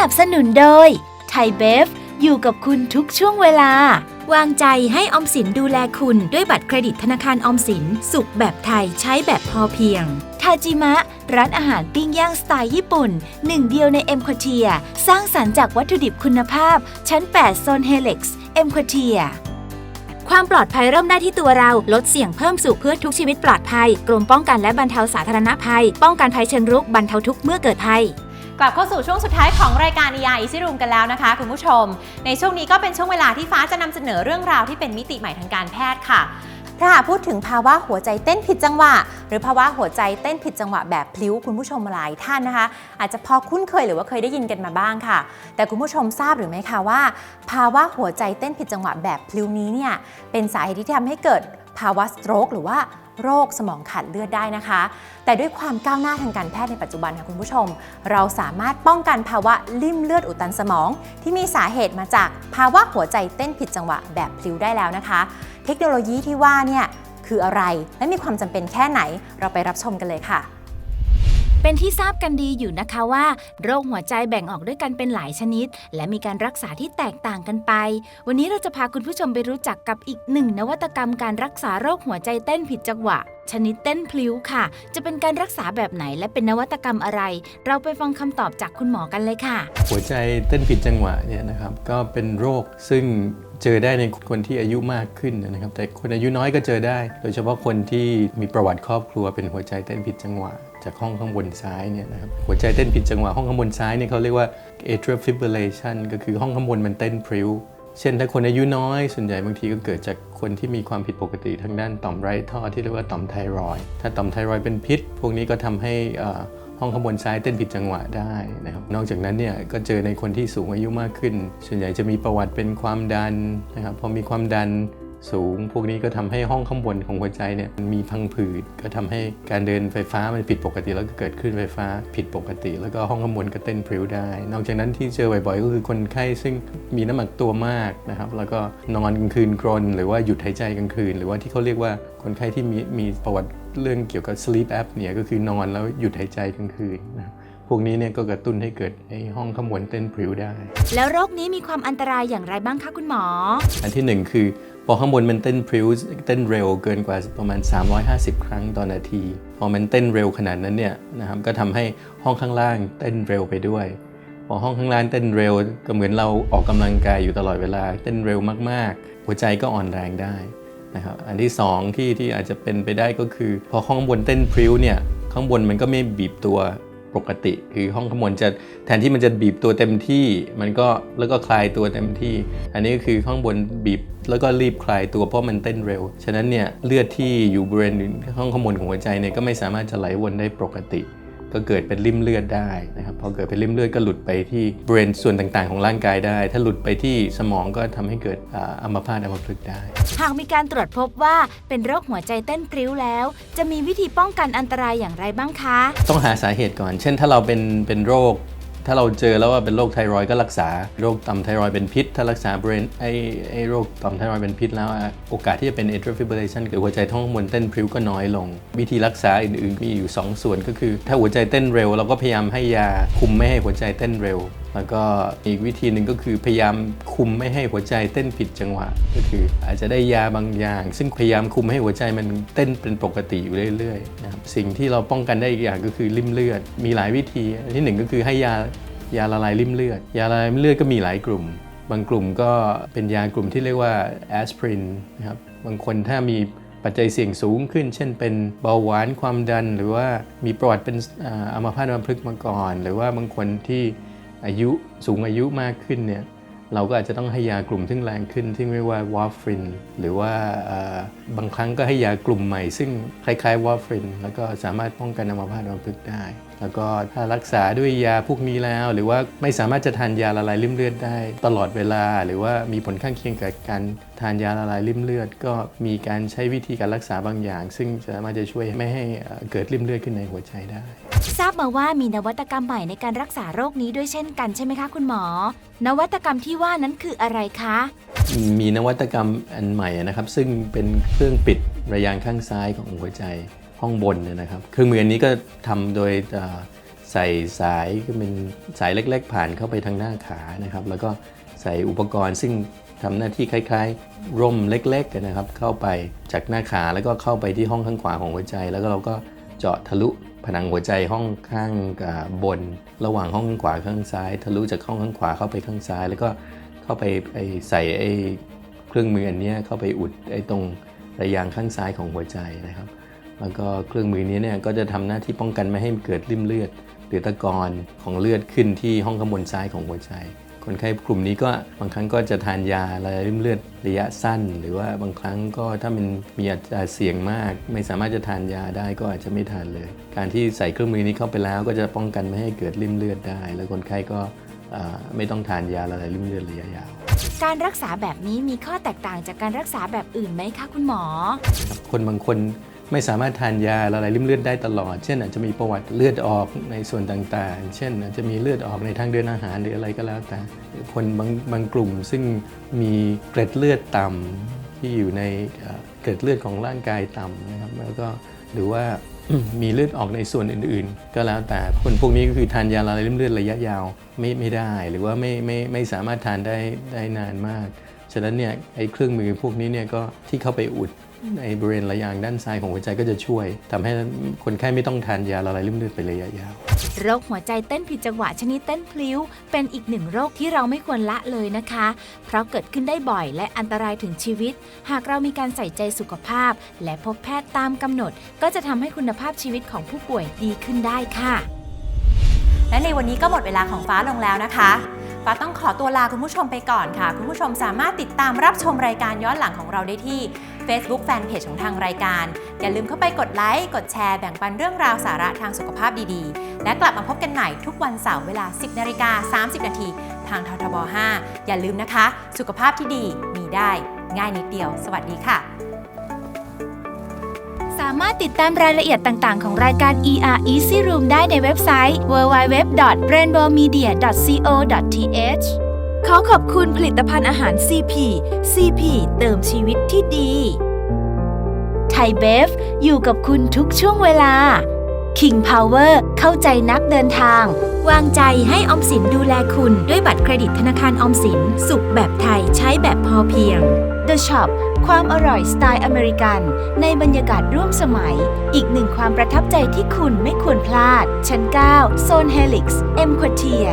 นับสนุนโดยไทยเบฟ อยู่กับคุณทุกช่วงเวลา วางใจให้ออมสินดูแลคุณด้วยบัตรเครดิตธนาคารออมสิน สุขแบบไทยใช้แบบพอเพียง ทาจิมะ ร้านอาหารปิ้งย่างสไตล์ญี่ปุ่น หนึ่งเดียวในเอ็มควเทีย สร้างสรรค์จากวัตถุดิบคุณภาพ ชั้น 8 โซนเฮเล็กซ์เอ็มควเทียความปลอดภัยเริ่มได้ที่ตัวเรา ลดเสี่ยงเพิ่มสู่เพื่อทุกชีวิตปลอดภัย กรมป้องกันและบรรเทาสาธารณภัย ป้องกันภัยเชิงรุกบรรเทาทุกเมื่อเกิดภัย กลับเข้าสู่ช่วงสุดท้ายของรายการ ER Easy Room กันแล้วนะคะคุณผู้ชม ในช่วงนี้ก็เป็นช่วงเวลาที่ฟ้าจะนำเสนอเรื่องราวที่เป็นมิติใหม่ทางการแพทย์ค่ะถ้าหากพูดถึงภาวะหัวใจเต้นผิดจังหวะ หรือภาวะหัวใจเต้นผิดจังหวะแบบพลิ้วคุณผู้ชมหลายท่านนะคะ อาจจะพอคุ้นเคยหรือว่าเคยได้ยินกันมาบ้างค่ะ แต่คุณผู้ชมทราบหรือไม่คะว่า ภาวะหัวใจเต้นผิดจังหวะแบบพลิ้วนี้เนี่ยเป็นสาเหตุที่ทำให้เกิดภาวะสโตรกหรือว่า โรคสมองขาดเลือดได้นะคะ แต่ด้วยความก้าวหน้าทางการแพทย์ในปัจจุบันค่ะคุณผู้ชม เราสามารถป้องกันภาวะลิ่มเลือดอุดตันสมอง ที่มีสาเหตุมาจากภาวะหัวใจเต้นผิดจังหวะแบบพลิ้วได้แล้วนะคะ เทคโนโลยีที่ว่าเนี่ยคืออะไรและมีความจำเป็นแค่ไหนเราไปรับชมกันเลยค่ะ เป็นที่ทราบกันดีอยู่นะคะว่า โรคหัวใจแบ่งออกด้วยกันเป็นหลายชนิด และมีการรักษาที่แตกต่างกันไป วันนี้เราจะพาคุณผู้ชมไปรู้จักกับอีกหนึ่งนวัตกรรมการรักษาโรคหัวใจเต้นผิดจังหวะ ชนิดเต้นพลิ้วค่ะ จะเป็นการรักษาแบบไหนและเป็นนวัตกรรมอะไร เราไปฟังคำตอบจากคุณหมอกันเลยค่ะ หัวใจเต้นผิดจังหวะเนี่ยนะครับก็เป็นโรคซึ่งเจอได้ในคนที่อายุมากขึ้นนะครับ แต่คนอายุน้อยก็เจอได้ โดยเฉพาะคนที่มีประวัติครอบครัวเป็นหัวใจเต้นผิดจังหวะ จากห้องข้างบนซ้ายเนี่ยนะครับหัวใจเต้นผิดจังหวะห้องข้างบนซ้ายเนี่ยเขาเรียกว่า atrial fibrillation ก็คือห้องข้างบนมันเต้นพริ้วเช่นถ้าคนอายุน้อยส่วนใหญ่บางทีก็เกิดจาก คนที่มีความผิดปกติทางด้านต่อมไร้ท่อที่เรียกว่าต่อมไทรอยถ้าต่อมไทรอยเป็นพิษ พวกนี้ก็ทำให้ห้องข้างบนซ้ายเต้นผิดจังหวะได้นะครับ นอกจากนั้นเนี่ยก็เจอในคนที่สูงอายุมากขึ้น ส่วนใหญ่จะมีประวัติเป็นความดันนะครับ พอมีความดัน สูง พวกนี้ก็ทำให้ห้องข้างบนของหัวใจเนี่ยมันมีพังผืดก็ทำให้การเดินไฟฟ้ามันผิดปกติ แล้วก็เกิดขึ้นไฟฟ้าผิดปกติ แล้วก็ห้องข้างบนก็เต้นพริ้วได้ นอกจากนั้นที่เจอบ่อยๆก็คือคนไข้ซึ่งมีน้ำหนักตัวมากนะครับแล้วก็นอนกลางคืนกรน หรือว่าหยุดหายใจกลางคืน หรือว่าที่เขาเรียกว่าคนไข้ที่มีมีประวัติเรื่องเกี่ยวกับ sleep apnea ก็คือนอนแล้วหยุดหายใจกลางคืนนะครับพวกนี้เนี่ยก็กระตุ้นให้เกิดไอ้ห้องข้างบนเต้นพริ้วได้ แล้วโรคนี้มีความอันตรายอย่างไรบ้างคะคุณหมอ อันที่หนึ่งคือ พอข้างบนมันเต้นพริ้วเต้นเร็วเกินกว่าประมาณ 350 ครั้งต่อนาที พอมันเต้นเร็วขนาดนั้นเนี่ยนะครับก็ทำให้ห้องข้างล่างเต้นเร็วไปด้วย พอห้องข้างล่างเต้นเร็วก็เหมือนเราออกกำลังกายอยู่ตลอดเวลา เต้นเร็วมากๆ หัวใจก็อ่อนแรงได้นะครับอันที่สองที่ที่อาจจะเป็นไปได้ก็คือ พอห้องบนเต้นพริ้วเนี่ยข้างบนมันก็ไม่บีบตัว ปกติ คือห้องข้างบนจะแทนที่มันจะบีบตัวเต็มที่ มันก็แล้วก็คลายตัวเต็มที่ อันนี้ก็คือข้างบนบีบแล้วก็รีบคลายตัวเพราะมันเต้นเร็ว ฉะนั้นเนี่ยเลือดที่อยู่บริเวณห้องข้างบนของหัวใจเนี่ยก็ไม่สามารถจะไหลวนได้ปกติ ก็เกิดเป็นริ่มเลือดได้นะครับพอเกิดเป็นริ่มเลือดก็หลุดไปที่บริเวณส่วนต่างๆ ของร่างกายได้ ถ้าหลุดไปที่สมองก็ทำให้เกิดอ่าอัมพาตอัมพฤกษ์ได้หากมีการตรวจพบว่าเป็นโรคหัวใจเต้นพริ้วแล้ว จะมีวิธีป้องกันอันตรายอย่างไรบ้างคะ ต้องหาสาเหตุก่อน เช่น ถ้าเราเป็นเป็นโรค ถ้าเราเจอแล้วว่าเป็นโรคไทรอยด์ก็รักษาโรคต่อมไทรอยด์เป็นพิษ ถ้ารักษาบริเวณไอ้ไอ้โรคต่อมไทรอยด์เป็นพิษแล้วโอกาสที่จะเป็น atrial fibrillation คือหัวใจท้องข้างบนเต้นพริ้วก็น้อยลง วิธีรักษาอื่นๆมีอยู่ 2 ส่วนก็คือ ถ้าหัวใจเต้นเร็วเราก็พยายามให้ยาคุมไม่ให้หัวใจเต้นเร็ว แล้วก็อีกวิธีหนึ่งก็คือพยายามคุมไม่ให้หัวใจเต้นผิดจังหวะ ก็คืออาจจะได้ยาบางอย่าง ซึ่งพยายามคุมให้หัวใจมันเต้นเป็นปกติอยู่เรื่อยๆนะครับสิ่งที่เราป้องกันได้อีกอย่างก็คือริ่มเลือด มีหลายวิธีที่หนึ่งก็คือให้ยายาละลายริ่มเลือด ยาละลายริ่มเลือดก็มีหลายกลุ่ม บางกลุ่มก็เป็นยากลุ่มที่เรียกว่าแอสไพรินนะครับบางคนถ้ามีปัจจัยเสี่ยงสูงขึ้น เช่นเป็นเบาหวานความดัน หรือว่ามีประวัติเป็นอัมพาตอัมพฤกษ์มาก่อน หรือว่าบางคนที่ อายุสูงอายุมากขึ้นเนี่ยเราก็อาจจะต้องให้ยากลุ่มที่แรงขึ้นที่เรียกว่าวาฟริน หรือว่าบางครั้งก็ให้ยากลุ่มใหม่ ซึ่งคล้ายๆวาฟริน แล้วก็สามารถป้องกันอัมพาตอัมพฤกษ์ได้ แล้วก็ถ้ารักษาด้วยยาพวกนี้แล้ว หรือว่าไม่สามารถจะทานยาละลายริ่มเลือดได้ ตลอดเวลา หรือว่ามีผลข้างเคียงกับการทานยาละลายริ่มเลือด ก็มีการใช้วิธีการรักษาบางอย่าง ซึ่งสามารถจะช่วยไม่ให้เอ่อเกิดริ่มเลือดขึ้นในหัวใจได้ ทราบมาว่ามีนวัตกรรมใหม่ในการรักษาโรคนี้ด้วยเช่นกันใช่ไหมคะคุณหมอ นวัตกรรมที่ว่านั้นคืออะไรคะ มีนวัตกรรมอันใหม่นะครับ ซึ่งเป็นเครื่องปิดระยางข้างซ้ายของหัวใจห้องบนเนี่ยนะครับ เครื่องมืออันนี้ก็ทำโดยใส่สายก็เป็นสายเล็ก ๆ ผ่านเข้าไปทางหน้าขานะครับ แล้วก็ใส่อุปกรณ์ซึ่งทำหน้าที่คล้ายๆ ร่มเล็กๆนะครับ เข้าไปจากหน้าขาแล้วก็เข้าไปที่ห้องข้างขวาของหัวใจ แล้วก็เราก็เจาะทะลุ ผนังหัวใจห้องข้างบน ระหว่างห้องข้างขวาข้างซ้าย ทะลุจากห้องข้างขวาเข้าไปข้างซ้าย แล้วก็เข้าไปไอ้ใส่ไอ้เครื่องมืออันนี้เข้าไปอุดไอ้ตรงระยางข้างซ้ายของหัวใจนะครับแล้วก็เครื่องมือนี้เนี่ยก็จะทำหน้าที่ป้องกันไม่ให้เกิดริ่มเลือด หรือตะกอนของเลือดขึ้นที่ห้องข้างบนซ้ายของหัวใจ คนไข้กลุ่มนี้ก็บางครั้งก็จะทานยาละลายริ่มเลือดระยะสั้น หรือว่าบางครั้งก็ถ้ามันมีอัตราเสี่ยงมาก ไม่สามารถจะทานยาได้ก็อาจจะไม่ทานเลย การที่ใส่เครื่องมือนี้เข้าไปแล้วก็จะป้องกันไม่ให้เกิดริ่มเลือดได้ แล้วคนไข้ก็อ่าไม่ต้องทานยาละลายริ่มเลือดระยะยาวการรักษาแบบนี้มีข้อแตกต่างจากการรักษาแบบอื่นไหมคะคุณหมอ คนบางคน ไม่สามารถทานยาละลายริ่มเลือดได้ตลอด เช่น อาจจะมีประวัติเลือดออกในส่วนต่างๆ เช่น อาจจะมีเลือดออกในทางเดินอาหารหรืออะไรก็แล้วแต่ คนบางบางกลุ่มซึ่งมีเกล็ดเลือดต่ำที่อยู่ในเอ่อเกล็ดเลือดของร่างกายต่ำนะครับ แล้วก็หรือว่ามีเลือดออกในส่วนอื่นๆ ก็แล้วแต่คนพวกนี้ก็คือทานยาละลายริ่มเลือดระยะยาวไม่ไม่ได้ หรือว่าไม่ไม่ไม่สามารถทานได้ได้นานมาก ฉะนั้นเนี่ยไอ้เครื่องมือพวกนี้เนี่ยก็ที่เข้าไปอุด ในบริเวณระยางด้านซ้ายของหัวใจก็จะช่วยทำให้คนไข้ไม่ต้องทานยาละลายริ่มเลือดไประยะยาวโรคหัวใจเต้นผิดจังหวะชนิดเต้นพลิ้ว เป็นอีกหนึ่งโรคที่เราไม่ควรละเลยนะคะ เพราะเกิดขึ้นได้บ่อยและอันตรายถึงชีวิต หากเรามีการใส่ใจสุขภาพ และพบแพทย์ตามกำหนด ก็จะทำให้คุณภาพชีวิตของผู้ป่วยดีขึ้นได้ค่ะ และในวันนี้ก็หมดเวลาของฟ้าลงแล้วนะคะฟ้าต้องขอตัวลาคุณผู้ชมไปก่อนค่ะ คุณผู้ชมสามารถติดตามรับชมรายการย้อนหลังของเราได้ที่ Facebook Fanpage ของทางรายการ อย่าลืมเข้าไปกดไลค์ กดแชร์ แบ่งปันเรื่องราวสาระทางสุขภาพดีๆ และกลับมาพบกันใหม่ทุกวันเสาร์เวลา 10นาฬิกา30 นาทีทางททบ 5 อย่าลืมนะคะ สุขภาพที่ดีมีได้ ง่ายนิดเดียว สวัสดีค่ะ สามารถติดตามรายละเอียดต่างๆ ของรายการ ER Easy Room ได้ในเว็บไซต์ www.rainbowmedia.co.th ขอขอบคุณผลิตภัณฑ์อาหาร CP CP เติมชีวิตที่ดี ไทยเบฟ อยู่กับคุณทุกช่วงเวลา King Power เข้าใจนักเดินทาง วางใจให้ออมสินดูแลคุณด้วยบัตรเครดิตธนาคารออมสิน สุขแบบไทยใช้แบบพอเพียง The Shop ความอร่อยสไตล์อเมริกัน ในบรรยากาศร่วมสมัย อีกหนึ่งความประทับใจที่คุณไม่ควรพลาด ชั้น 9 โซนเฮลิกซ์เอ็มควอเทีย